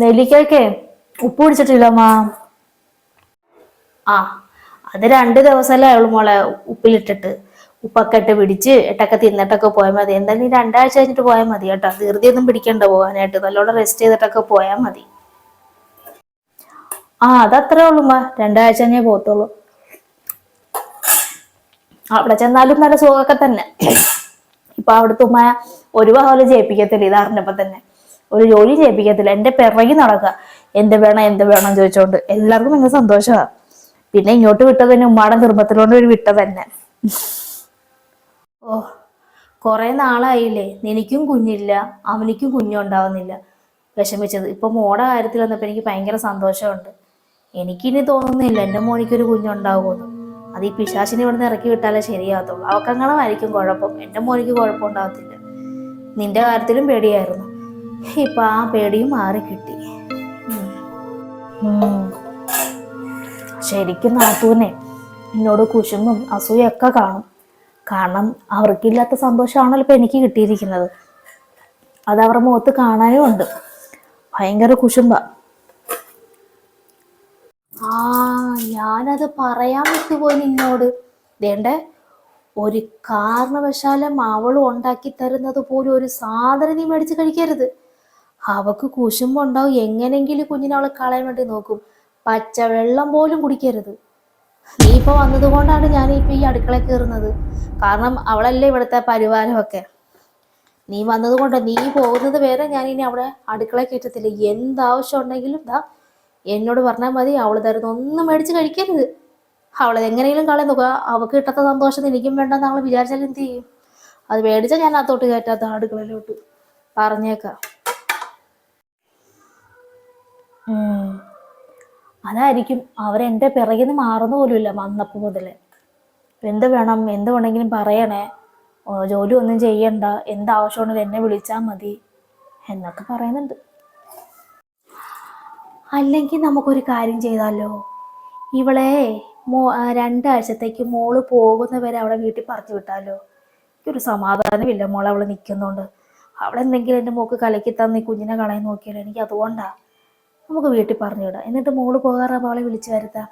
നെല്ലിക്കയ്ക്കേ ഉപ്പ് പിടിച്ചിട്ടില്ല അമ്മ ആ അത് രണ്ട് ദിവസമല്ലേ ആയുള്ളൂ മോളെ ഉപ്പിലിട്ടിട്ട്. ഉപ്പൊക്കെ ഇട്ട് പിടിച്ച് ഇട്ടൊക്കെ തിന്നിട്ടൊക്കെ പോയാൽ മതി. എന്തായാലും രണ്ടാഴ്ച കഴിഞ്ഞിട്ട് പോയാൽ മതി കേട്ടോ. ധൃതിയൊന്നും പിടിക്കണ്ട പോകാനായിട്ട്. നല്ലോണം റെസ്റ്റ് ചെയ്തിട്ടൊക്കെ പോയാൽ മതി. ആ അതത്രേ ഉള്ളൂ രണ്ടാഴ്ച തന്നെ പോത്തുള്ളൂ അവിടെ ചെന്നാലും നല്ല സുഖമൊക്കെ തന്നെ. ഇപ്പൊ അവിടുത്തെ ഉമ്മ ഒരു ഭാഗം ജയിപ്പിക്കത്തില്ല. ഇതറിഞ്ഞപ്പോ തന്നെ. ഒരു ജോലി ചെയ്യിപ്പിക്കത്തില്ല എന്റെ പിറകി നടക്കുക. എന്ത് വേണം എന്ത് വേണം ചോദിച്ചോണ്ട്. എല്ലാവർക്കും ഭയങ്കര സന്തോഷമാ. പിന്നെ ഇങ്ങോട്ട് വിട്ടത് തന്നെ ഉമ്മാടെ നിർമ്മത്തിലോണ്ട് ഒരു വിട്ട തന്നെ. ഓ കുറെ നാളായില്ലേ. നിനക്കും കുഞ്ഞില്ല. അവനിക്കും കുഞ്ഞുണ്ടാവുന്നില്ല. വിഷമിച്ചത്. ഇപ്പൊ മോടെ കാര്യത്തിൽ വന്നപ്പോ എനിക്ക് ഭയങ്കര സന്തോഷമുണ്ട്. എനിക്കിനി തോന്നുന്നില്ല. എന്റെ മോനിക്കൊരു കുഞ്ഞുണ്ടാകുമെന്ന്. അത് ഈ പിശാചിനെ ഇവിടുന്ന് ഇറക്കി വിട്ടാലേ ശരിയാകത്തുള്ളൂ. അവക്കങ്ങളായിരിക്കും കുഴപ്പം. എന്റെ മോനിക്ക് കുഴപ്പമുണ്ടാകത്തില്ല. നിന്റെ കാര്യത്തിലും പേടിയായിരുന്നു. ഇപ്പൊ ആ പേടിയും മാറി കിട്ടി. ശരിക്കും നാത്തൂനെ എന്നോട് കുശുമ്പും അസൂയൊക്കെ കാണും. കാരണം അവർക്കില്ലാത്ത സന്തോഷമാണല്ലോ ഇപ്പൊ എനിക്ക് കിട്ടിയിരിക്കുന്നത്. അത് അവരുടെ മുഖത്ത് കാണാനും ഉണ്ട്. ഭയങ്കര കുശുമ്പ ആ ഞാനത് പറയാൻ വിട്ടുപോയി നിന്നോട്. വേണ്ടേ? ഒരു കാരണവശാലും അവളും ഉണ്ടാക്കി തരുന്നത് പോലും ഒരു സാധനം നീ മേടിച്ച് കഴിക്കരുത്. അവക്ക് കുശുമ്പുണ്ടാവും. എങ്ങനെങ്കിലും കുഞ്ഞിനെ അവളെ കളയാൻ വേണ്ടി നോക്കും. പച്ചവെള്ളം പോലും കുടിക്കരുത്. നീ ഇപ്പൊ വന്നത് കൊണ്ടാണ് ഞാൻ ഇപ്പൊ ഈ അടുക്കള കയറുന്നത്. കാരണം അവളല്ലേ ഇവിടുത്തെ പരിവാരമൊക്കെ. നീ വന്നത് കൊണ്ട് നീ പോകുന്നത് വരെ ഞാൻ ഇനി അവിടെ അടുക്കള കയറ്റത്തില്ല. എന്താവശ്യം ഉണ്ടെങ്കിലും ദാ എന്നോട് പറഞ്ഞാൽ മതി അവൾ തരുന്ന ഒന്നും മേടിച്ച് കഴിക്കരുത്. അവളത് എങ്ങനെയെങ്കിലും കളയാൻ നോക്കുക അവൾക്ക് കിട്ടാത്ത സന്തോഷം എനിക്കും വേണ്ടെന്ന് അവൾ വിചാരിച്ചാൽ എന്ത് ചെയ്യും? അത് മേടിച്ചാൽ ഞാൻ അത്തോട്ട് കയറ്റാത്ത അടുക്കളയിലോട്ട്. പറഞ്ഞേക്കാം. അതായിരിക്കും അവരെന്റെ പിറകിൽ നിന്ന് മാറുന്ന പോലുമില്ല വന്നപ്പോൾ മുതൽ എന്ത് വേണം എന്ത് വേണമെങ്കിലും പറയണേ. ജോലി ഒന്നും ചെയ്യണ്ട എന്താവശ്യമുണ്ടെങ്കിലും എന്നെ വിളിച്ചാൽ മതി എന്നൊക്കെ പറയുന്നുണ്ട്. അല്ലെങ്കിൽ നമുക്കൊരു കാര്യം ചെയ്താലോ? ഇവളെ മോ രണ്ടാഴ്ചത്തേക്ക് മോൾ പോകുന്നവരെ അവളെ വീട്ടിൽ പറഞ്ഞു വിട്ടാലോ? എനിക്കൊരു സമാധാനമില്ല മോളെ അവൾ നിൽക്കുന്നുണ്ട് അവളെന്തെങ്കിലും എന്റെ മോക്ക് കലക്കി തന്ന് കുഞ്ഞിനെ കളയാൻ നോക്കിയാലോ? എനിക്ക് അതുകൊണ്ടാ. നമുക്ക് വീട്ടിൽ പറഞ്ഞു വിടാം. എന്നിട്ട് മോൾ പോകാറാകുമ്പോൾ അവളെ വിളിച്ചു വരുത്താം.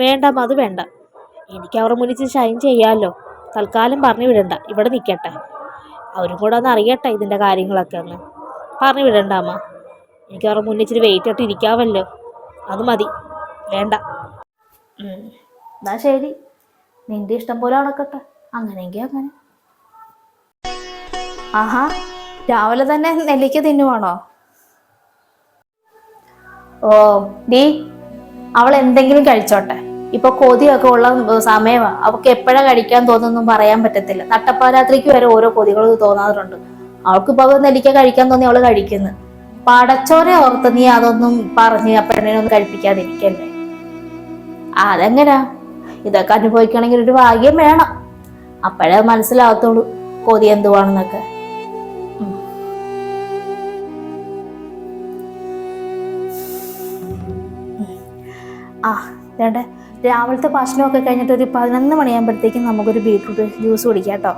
വേണ്ട അത് വേണ്ട. എനിക്ക് അവരുടെ മുന്നിൽ ഷൈൻ ചെയ്യാമല്ലോ തൽക്കാലം പറഞ്ഞു വിടണ്ട. ഇവിടെ നിൽക്കട്ടെ അവരും കൂടെ ഒന്ന് അറിയട്ടെ ഇതിന്റെ കാര്യങ്ങളൊക്കെ ഒന്ന്. പറഞ്ഞു വിടണ്ട അമ്മ എനിക്ക് അവരുടെ മുന്നിൽ ഇച്ചിരി വെയിറ്റ് ഇട്ട് ഇരിക്കാമല്ലോ. അത് മതി. വേണ്ട. എന്നാ ശരി. നിന്റെ ഇഷ്ടം പോലെ നടക്കട്ടെ. അങ്ങനെയെങ്കിൽ അങ്ങനെ. ആഹാ. രാവിലെ തന്നെ നെല്ലിക്ക തിന്നുവാണോ? ഓ ഡീ. അവൾ എന്തെങ്കിലും കഴിച്ചോട്ടെ. ഇപ്പൊ കൊതിയൊക്കെ ഉള്ള സമയമാ അവൾക്ക് എപ്പോഴാ കഴിക്കാൻ തോന്നുന്നൊന്നും പറയാൻ പറ്റത്തില്ല. നട്ടപ്പാരാത്രിക്ക് വരെ ഓരോ കൊതികൾ തോന്നാറുണ്ട്. അവൾക്ക് ഇപ്പൊ നെല്ലിക്ക കഴിക്കാൻ തോന്നി അവൾ കഴിക്കുന്നു. പടച്ചോരെ ഓർത്ത് നീ അതൊന്നും പറഞ്ഞ് ആ പെണ്ണിനൊന്നും കഴിപ്പിക്കാതിരിക്കല്ലേ? അതെങ്ങനാ? ഇതൊക്കെ അനുഭവിക്കണമെങ്കിൽ ഒരു ഭാഗ്യം വേണം. അപ്പോഴേ മനസ്സിലാവത്തുള്ളൂ കൊതി എന്തുവാണെന്നൊക്കെ. ആ വേണ്ടേ രാവിലത്തെ ഭക്ഷണമൊക്കെ കഴിഞ്ഞിട്ട് ഒരു പതിനൊന്ന് മണിയാകുമ്പോഴത്തേക്കും നമുക്കൊരു ബീട്രൂട്ട് ജ്യൂസ് കുടിക്കാം കേട്ടോ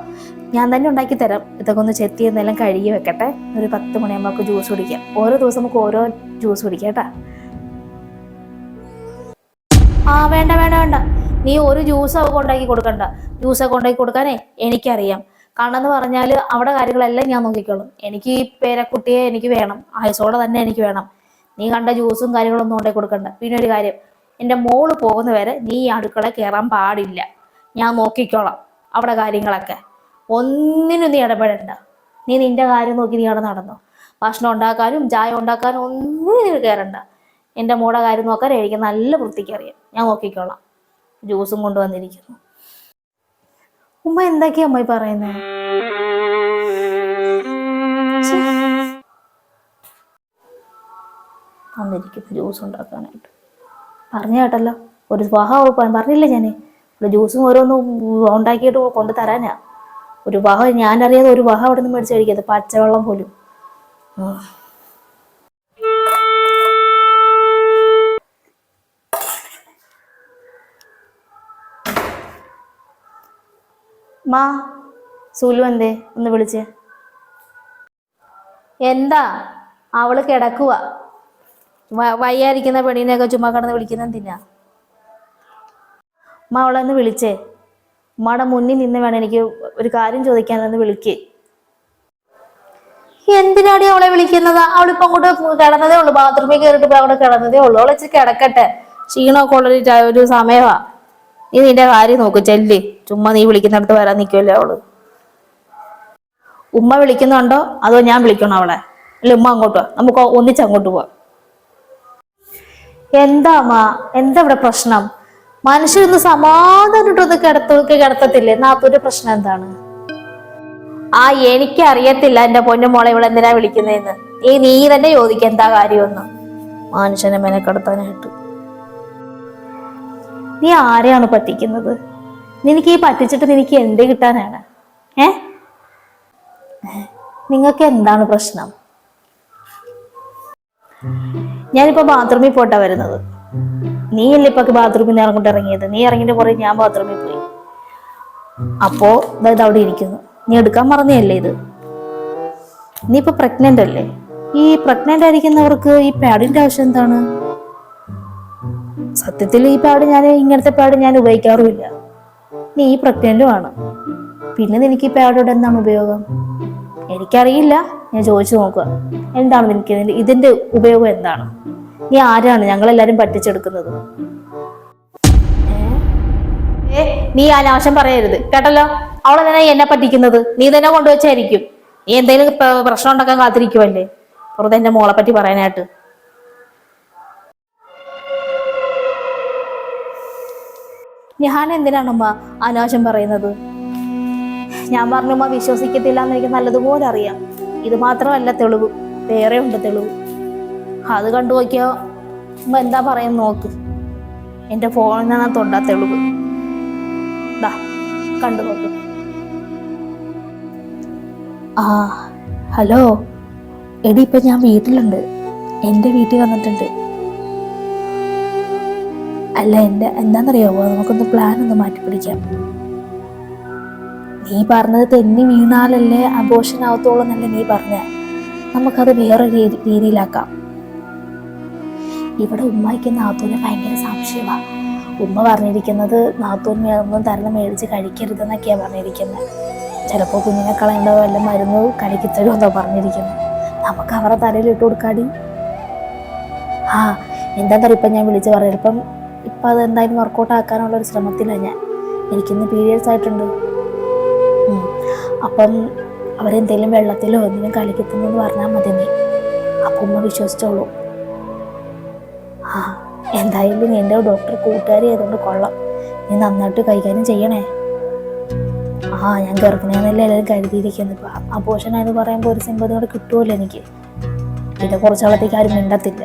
ഞാൻ തന്നെ ഉണ്ടാക്കി തരാം. ഇതൊക്കെ ഒന്ന് ചെത്തി എന്തെല്ലാം കഴുകി വെക്കട്ടെ. ഒരു പത്ത് മണിയാകുമ്പോൾ നമുക്ക് ജ്യൂസ് കുടിക്കാം. ഓരോ ദിവസം നമുക്ക് ഓരോ ജ്യൂസ് കുടിക്കാം കേട്ടോ. ആ വേണ്ട വേണ്ട വേണ്ട. നീ ഒരു ജ്യൂസ് അവൾക്ക് ഉണ്ടാക്കി കൊടുക്കണ്ട. ജ്യൂസ് ഒക്കെ ഉണ്ടാക്കി കൊടുക്കാനേ എനിക്കറിയാം. കാരണം എന്ന് പറഞ്ഞാൽ അവിടെ കാര്യങ്ങളെല്ലാം ഞാൻ നോക്കിക്കോളും. എനിക്ക് ഈ പേരക്കുട്ടിയെ എനിക്ക് വേണം. ആയുസോടെ തന്നെ എനിക്ക് വേണം. നീ കണ്ട ജ്യൂസും കാര്യങ്ങളൊന്നും ഉണ്ടാക്കി കൊടുക്കണ്ട. പിന്നെ ഒരു കാര്യം എന്റെ മോൾ പോകുന്ന വരെ നീ അടുക്കള കയറാൻ പാടില്ല. ഞാൻ നോക്കിക്കോളാം അവിടെ കാര്യങ്ങളൊക്കെ. ഒന്നിനും നീ ഇടപെടണ്ട. നീ നിന്റെ കാര്യം നോക്കി നീ അവിടെ നടന്നു. ഭക്ഷണം ഉണ്ടാക്കാനും ചായ ഉണ്ടാക്കാനും ഒന്നും നീ കയറണ്ട എന്റെ മോടെ കാര്യം നോക്കാൻ എനിക്ക് നല്ല വൃത്തിക്ക് അറിയാം. ഞാൻ നോക്കിക്കോളാം. ജ്യൂസും കൊണ്ടുവന്നിരിക്കുന്നു. ഉമ്മ എന്തൊക്കെയാ അമ്മ പറയുന്നത് ജ്യൂസ് ഉണ്ടാക്കാനായിട്ട്. പറഞ്ഞു കേട്ടല്ലോ. ഒരു വിവാഹം പറഞ്ഞില്ല ഞാൻ ഇവിടെ ജ്യൂസും ഓരോന്നും ഉണ്ടാക്കിയിട്ട് കൊണ്ട് തരാനാ. ഒരു വിവാഹം ഞാനറിയാതെ ഒരു വിവാഹം അവിടെ നിന്ന് മേടിച്ചു കഴിക്കരുത് പച്ചവെള്ളം പോലും. മാ സുലു എന്തേ? ഒന്ന് വിളിച്ചേ. എന്താ? അവൾ കിടക്കുവാ. വയ്യായിരിക്കുന്ന പെണ്ണിനെയൊക്കെ ചുമ്മാ കടന്ന് വിളിക്കുന്ന എന്തിനാ? അമ്മ അവളെ ഒന്ന് വിളിച്ചേ. ഉമ്മയുടെ മുന്നിൽ നിന്ന് വേണം എനിക്ക് ഒരു കാര്യം ചോദിക്കാനൊന്ന് വിളിക്കേ. എന്തിനാടി അവളെ വിളിക്കുന്നത്? അവളിപ്പോ അങ്ങോട്ട് കിടന്നതേ ഉള്ളൂ. ബാത്റൂമിൽ കയറിട്ട് അവിടെ കിടന്നതേ ഉള്ളൂ. അവളെ ഇച്ചിരി കിടക്കട്ടെ. ക്ഷീണമൊക്കെ ഉള്ളൊരു ഒരു സമയമാ നീ നിന്റെ കാര്യം നോക്ക് ചെല്ല്. ചുമ്മാ നീ വിളിക്കുന്നിടത്ത് വരാൻ നിൽക്കുമല്ലേ അവൾ. ഉമ്മ വിളിക്കുന്നുണ്ടോ? അതോ ഞാൻ വിളിക്കണോ അവളെ? അല്ല ഉമ്മ അങ്ങോട്ട് നമുക്ക് ഒന്നിച്ച് അങ്ങോട്ട് പോവാം. എന്താ അമ്മ? എന്താ ഇവിടെ പ്രശ്നം? മനുഷ്യരൊന്ന് സമാധാനിട്ടൊന്ന് കിടത്തൊക്കെ കിടത്തത്തില്ലേ? നാത്തൂന്റെ പ്രശ്നം എന്താണ്? ആ എനിക്ക് അറിയത്തില്ല എന്റെ പൊന്നു മോളെ ഇവിടെ എന്തിനാ വിളിക്കുന്നതെന്ന്. ഈ നീ തന്നെ ചോദിക്ക എന്താ കാര്യമൊന്നും. മനുഷ്യനെ മെനക്കെടുത്താനായിട്ട്. നീ ആരെയാണ് പറ്റിക്കുന്നത്? നിനക്ക് ഈ പറ്റിച്ചിട്ട് നിനക്ക് എന്ത് കിട്ടാനാണ്? ഏ? നിങ്ങൾക്ക് എന്താണ് പ്രശ്നം? ഞാനിപ്പോ ബാത്റൂമിൽ പോട്ടാ വരുന്നത്. നീ അല്ലേ ഇപ്പൊ ബാത്റൂമിൽ നിന്ന് ഇറങ്ങിട്ട് ഇറങ്ങിയത്? നീ ഇറങ്ങിന്റെ പുറകെ ഞാൻ ബാത്റൂമിൽ പോയി. അപ്പോ ഇത് അവിടെ ഇരിക്കുന്നു. നീ എടുക്കാൻ മറന്നതല്ലേ ഇത്? നീ ഇപ്പൊ പ്രഗ്നന്റ് അല്ലേ? ഈ പ്രഗ്നന്റ് ആയിരിക്കുന്നവർക്ക് ഈ പാഡിന്റെ ആവശ്യം എന്താണ്? സത്യത്തിൽ ഈ പാഡ് ഞാൻ ഇങ്ങനത്തെ പാഡ് ഞാൻ ഉപയോഗിക്കാറുമില്ല. നീ ഈ പ്രഗ്നന്റുമാണ് പിന്നെ നിനക്ക് ഈ പാഡോടെ എന്താണ് ഉപയോഗം? എനിക്കറിയില്ല. ഞാൻ ചോദിച്ചു നോക്കുക എന്താണ് നിനക്ക് ഇതിന്റെ ഇതിന്റെ ഉപയോഗം എന്താണ്? നീ ആരാണ്? ഞങ്ങളെല്ലാരും പറ്റിച്ചെടുക്കുന്നത്. ഏ? നീ അനാവശ്യം പറയരുത്. കേട്ടല്ലോ? അവളെ തന്നെ എന്നെ പറ്റിക്കുന്നത്? നീ തന്നെ കൊണ്ടുവച്ചായിരിക്കും. നീ എന്തെങ്കിലും പ്ര- പ്രശ്നം ഉണ്ടാക്കാൻ കാത്തിരിക്കുവല്ലേ? വെറുതെ എന്റെ മോളെ പറ്റി പറയാനായിട്ട്. ഞാൻ എന്തിനാണമ്മ അനാവശ്യം പറയുന്നത്? ഞാൻ പറഞ്ഞമ്മ വിശ്വസിക്കത്തില്ല എന്ന് എനിക്ക് നല്ലതുപോലെ അറിയാം. ഇത് മാത്രമല്ല തെളിവ്. വേറെ ഉണ്ട് തെളിവ്. അത് കണ്ടു നോക്കിയോ എന്താ പറയാൻ നോക്ക്. എന്റെ ഫോണിനകത്തുണ്ട് ആ തെളിവ്. ദാ കണ്ടു നോക്ക്. ആ ഹലോ. എടി ഇപ്പൊ ഞാൻ വീട്ടിലുണ്ട്. എന്റെ വീട്ടിൽ വന്നിട്ടുണ്ട്. അല്ല എന്റെ എന്താണെന്നറിയാവോ? നമുക്കൊന്ന് പ്ലാൻ ഒന്ന് മാറ്റി പിടിക്കാം. നീ പറഞ്ഞത് തെന്നി വീണാലല്ലേ അബോഷൻ ആവത്തോളം എന്നല്ലേ നീ പറഞ്ഞ? നമുക്കത് വേറെ രീതി രീതിയിലാക്കാം. ഇവിടെ ഉമ്മയ്ക്ക് നാത്തൂന് ഭയങ്കര സംശയമാണ് ഉമ്മ പറഞ്ഞിരിക്കുന്നത് നാത്തൂൻ ഒന്നും തരണം മേടിച്ച് കഴിക്കരുതെന്നൊക്കെയാണ് പറഞ്ഞിരിക്കുന്നത് ചിലപ്പോൾ കുഞ്ഞിനെ കളയേണ്ട വല്ല മരുന്ന് കഴിക്കത്തരുമെന്നോ പറഞ്ഞിരിക്കുന്നത് നമുക്ക് അവരുടെ തലയിൽ ഇട്ട് കൊടുക്കാടി. ആ എന്താ ഇപ്പം ഞാൻ വിളിച്ച് പറഞ്ഞു ഇപ്പം ഇപ്പം അത് എന്തായാലും വർക്കൗട്ട് ആക്കാനുള്ള ഒരു ശ്രമത്തിലാണ് ഞാൻ. എനിക്കിന്ന് പീരിയഡ്സ് ആയിട്ടുണ്ട്. അപ്പം അവരെന്തെങ്കിലും വെള്ളത്തിലോ എന്തെങ്കിലും കളിക്കത്തുന്നെന്ന് പറഞ്ഞാൽ മതി നീ അപ്പം ഉമ്മ വിശ്വസിച്ചോളൂ. ആ എന്തായാലും എന്റെ ഡോക്ടർ കൂട്ടുകാരി ആയതുകൊണ്ട് കൊള്ളാം. നീ നന്നായിട്ട് കൈകാര്യം ചെയ്യണേ. ആ ഞാൻ ഗർഭിണിയാണെന്നല്ലേ എല്ലാവരും കരുതിയിരിക്കുന്നത്. ഇപ്പം അപോഷനാന്ന് പറയുമ്പോൾ ഒരു സിമ്പതി കൂടെ കിട്ടുമല്ലോ എനിക്ക്. പിന്നെ കുറച്ച് കുറച്ചാളത്തേക്ക് ആരും മിണ്ടത്തില്ല.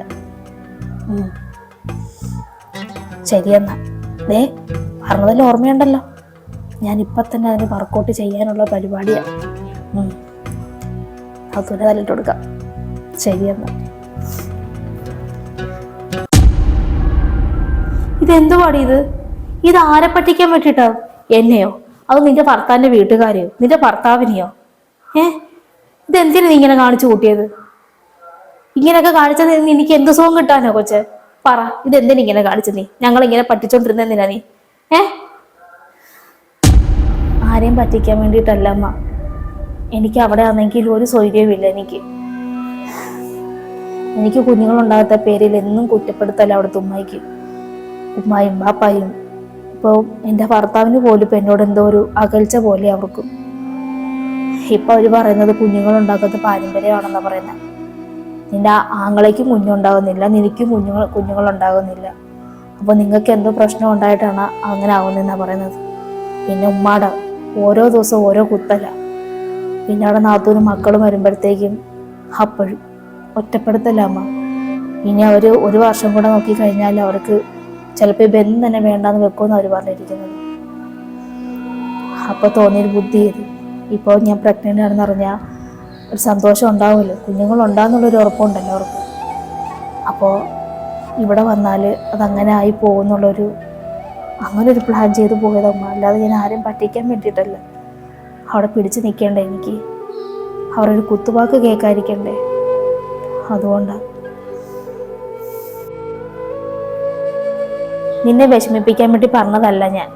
ശരിയെന്നാ ദേ പറഞ്ഞതെല്ലാം ഓർമ്മയുണ്ടല്ലോ. ഞാൻ ഇപ്പം തന്നെ അതിന് വർക്കൗട്ട് ചെയ്യാനുള്ള പരിപാടിയാണ് അതുപോലെ തല്ലിട്ട് കൊടുക്കാം. ശരിയെന്നാ ഇതെന്തുവാടി ഇത്? ഇത് ആരെ പറ്റിക്കാൻ പറ്റിട്ടോ? എന്നെയോ? അത് നിന്റെ ഭർത്താവിന്റെ വീട്ടുകാരെയോ? നിന്റെ ഭർത്താവിനെയോ? ഏ? ഇതെന്തിനു നീ ഇങ്ങനെ കാണിച്ചു കൂട്ടിയത്? ഇങ്ങനെയൊക്കെ കാണിച്ചത് എനിക്ക് എന്ത് സുഖം കിട്ടാനോ കൊച്ചെ? പറ ഇതെന്തിനു ഇങ്ങനെ കാണിച്ചത് നീ? ഞങ്ങൾ ഇങ്ങനെ പറ്റിച്ചോണ്ടിരുന്ന എന്തിനാ നീ? ഏ? ആരെയും പറ്റിക്കാൻ വേണ്ടിയിട്ടല്ല അമ്മ. എനിക്ക് അവിടെ ആണെങ്കിൽ ഒരു സൗകര്യവുമില്ല എനിക്ക്. എനിക്ക് കുഞ്ഞുങ്ങളുണ്ടാകാത്ത പേരിൽ എന്നും കുറ്റപ്പെടുത്തല്ല അവിടുത്തെ ഉമ്മയ്ക്ക്. ഉമ്മായും ബാപ്പായും. ഇപ്പോൾ എന്റെ ഭർത്താവിന് പോലും ഇപ്പം എന്നോട് എന്തോ ഒരു അകൽച്ച പോലെ അവർക്കും. ഇപ്പം അവർ പറയുന്നത് കുഞ്ഞുങ്ങളുണ്ടാക്കുന്നത് പാരമ്പര്യമാണെന്നാണ് പറയുന്നത് നിന്റെ ആ- ആങ്ങളയ്ക്കും കുഞ്ഞുണ്ടാകുന്നില്ല നിനക്കും കുഞ്ഞുങ്ങൾ കുഞ്ഞുങ്ങളുണ്ടാകുന്നില്ല. അപ്പോൾ നിങ്ങൾക്ക് എന്തോ പ്രശ്നം ഉണ്ടായിട്ടാണ് അങ്ങനെ ആവുന്നതെന്നാണ് പറയുന്നത്. പിന്നെ ഉമ്മാടെ ഓരോ ദിവസവും ഓരോ കുത്തല. പിന്നെ അവിടെ നാത്തൂനും മക്കളും വരുമ്പോഴത്തേക്കും അപ്പോഴും ഒറ്റപ്പെടുത്തല്ല അമ്മ. ഇനി അവർ ഒരു വർഷം കൂടെ നോക്കി കഴിഞ്ഞാൽ അവർക്ക് ചിലപ്പോൾ ബന്ധം തന്നെ വേണ്ടാന്ന് വെക്കുമെന്ന് അവർ പറഞ്ഞിരിക്കുന്നത്. അപ്പോൾ തോന്നിയൊരു ബുദ്ധി ചെയ്ത് ഇപ്പോൾ ഞാൻ പ്രഗ്നന്റ് ആണെന്ന് ഒരു സന്തോഷം ഉണ്ടാവുമല്ലോ. കുഞ്ഞുങ്ങളുണ്ടാകുന്നുള്ളൊരു ഉറപ്പുണ്ടല്ലോ അവർക്ക്. അപ്പോൾ ഇവിടെ വന്നാൽ അതങ്ങനെ ആയി പോകുന്നുള്ളൊരു അങ്ങനെ ഒരു പ്ലാൻ ചെയ്ത് പോയതമ്മ അല്ലാതെ ഞാൻ ആരെയും പറ്റിക്കാൻ വേണ്ടിയിട്ടല്ല. അവിടെ പിടിച്ചു നിൽക്കേണ്ട എനിക്ക്? അവരൊരു കുത്തുവാക്ക് കേൾക്കാതിരിക്കണ്ടേ? അതുകൊണ്ടാണ് നിന്നെ വിഷമിപ്പിക്കാൻ വേണ്ടി പറഞ്ഞതല്ല ഞാൻ.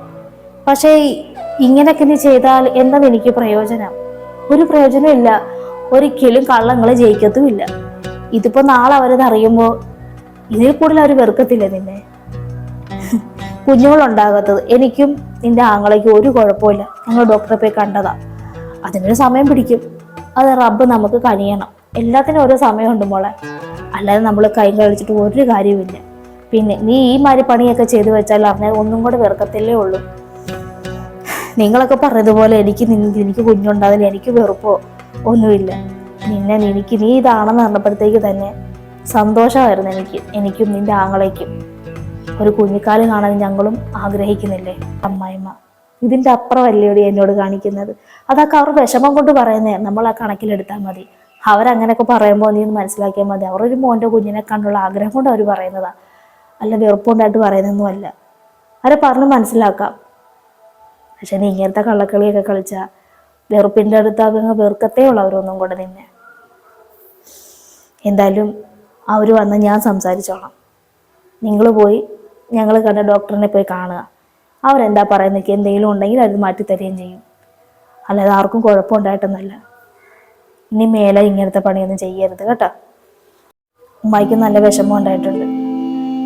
പക്ഷേ ഇങ്ങനെയൊക്കെ നീ ചെയ്താൽ എന്താണ് എനിക്ക് പ്രയോജനം? ഒരു പ്രയോജനമില്ല ഒരിക്കലും കള്ളങ്ങൾ ജയിക്കത്തുമില്ല. ഇതിപ്പോ നാളെ അവരത് അറിയുമ്പോൾ ഇതിൽ കൂടുതൽ അവർ വെറുക്കത്തില്ല നിന്നെ? കുഞ്ഞുങ്ങളുണ്ടാകാത്തത്. എനിക്കും നിന്റെ ആങ്ങളയ്ക്കും ഒരു കുഴപ്പമില്ല ഞങ്ങൾ ഡോക്ടറെ പോയി കണ്ടതാ. അതിനൊരു സമയം പിടിക്കും. അത് റബ്ബ് നമുക്ക് കനിയണം. എല്ലാത്തിനും ഓരോ സമയമുണ്ട് മോളെ. അല്ലാതെ നമ്മൾ കൈ കളിച്ചിട്ട് ഒരു കാര്യമില്ല പിന്നെ നീ ഈ മാതിരി പണിയൊക്കെ ചെയ്തു വെച്ചാൽ അറിഞ്ഞാൽ ഒന്നും കൂടെ വെറുക്കത്തില്ലേ ഉള്ളൂ. നിങ്ങളൊക്കെ പറഞ്ഞതുപോലെ എനിക്ക് എനിക്ക് കുഞ്ഞുണ്ടാതിൽ എനിക്ക് വെറുപ്പോ ഒന്നുമില്ല. നിന്നെ എനിക്ക് നീ ഇതാണെന്ന് പറഞ്ഞപ്പോഴത്തേക്ക് തന്നെ സന്തോഷമായിരുന്നു എനിക്ക്. എനിക്കും നിന്റെ ആങ്ങളയ്ക്കും. ഒരു കുഞ്ഞിക്കാൽ കാണാൻ ഞങ്ങളും ആഗ്രഹിക്കുന്നില്ലേ? അമ്മായിമ്മ ഇതിന്റെ അപ്പുറമല്ലേടി എന്നോട് കാണിക്കുന്നത്? അതൊക്കെ അവർ വിഷമം കൊണ്ട് പറയുന്നേ. നമ്മൾ ആ കണക്കിലെടുത്താൽ മതി. അവരങ്ങനെയൊക്കെ പറയുമ്പോൾ നീ ഒന്ന് മനസ്സിലാക്കിയാൽ മതി. അവരൊരു മോന്റെ കുഞ്ഞിനെ കണ്ടുള്ള ആഗ്രഹം കൊണ്ട് അവർ പറയുന്നതാ. അല്ല വെറുപ്പുണ്ടായിട്ട് പറയുന്നൊന്നുമല്ല അവരെ പറഞ്ഞ് മനസ്സിലാക്കാം. പക്ഷെ നീ ഇങ്ങനത്തെ കള്ളക്കളിയൊക്കെ കളിച്ചാൽ വെറുപ്പിന്റെ അടുത്ത് അങ്ങ് വെറുക്കത്തേ ഉള്ളൂ അവരൊന്നും കൂടെ നിന്നെ. എന്തായാലും അവർ വന്ന് ഞാൻ സംസാരിച്ചോളാം. നിങ്ങൾ പോയി ഞങ്ങൾ കണ്ട ഡോക്ടറിനെ പോയി കാണുക. അവരെന്താ പറയുന്നത് എന്തെങ്കിലും ഉണ്ടെങ്കിൽ അത് മാറ്റി തരികയും ചെയ്യും. അല്ലാതെ ആർക്കും കുഴപ്പമുണ്ടായിട്ടൊന്നുമല്ല. ഇനി മേലെ ഇങ്ങനത്തെ പണിയൊന്നും ചെയ്യരുത് കേട്ടോ. ഉമ്മായിക്ക് നല്ല വിഷമം ഉണ്ടായിട്ടുണ്ട്.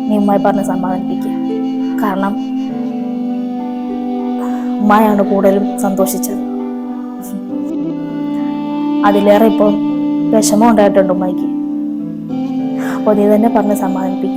നീ ഉമ്മായി പറഞ്ഞ് സമാധാനിപ്പിക്കുക. കാരണം ഉമ്മായാണ് കൂടുതലും സന്തോഷിച്ചത്. അതിലേറെ ഇപ്പം വിഷമം ഉണ്ടായിട്ടുണ്ട് ഉമ്മായിക്ക്. അപ്പോൾ നീ തന്നെ പറഞ്ഞ് സമാധാനിപ്പിക്കുക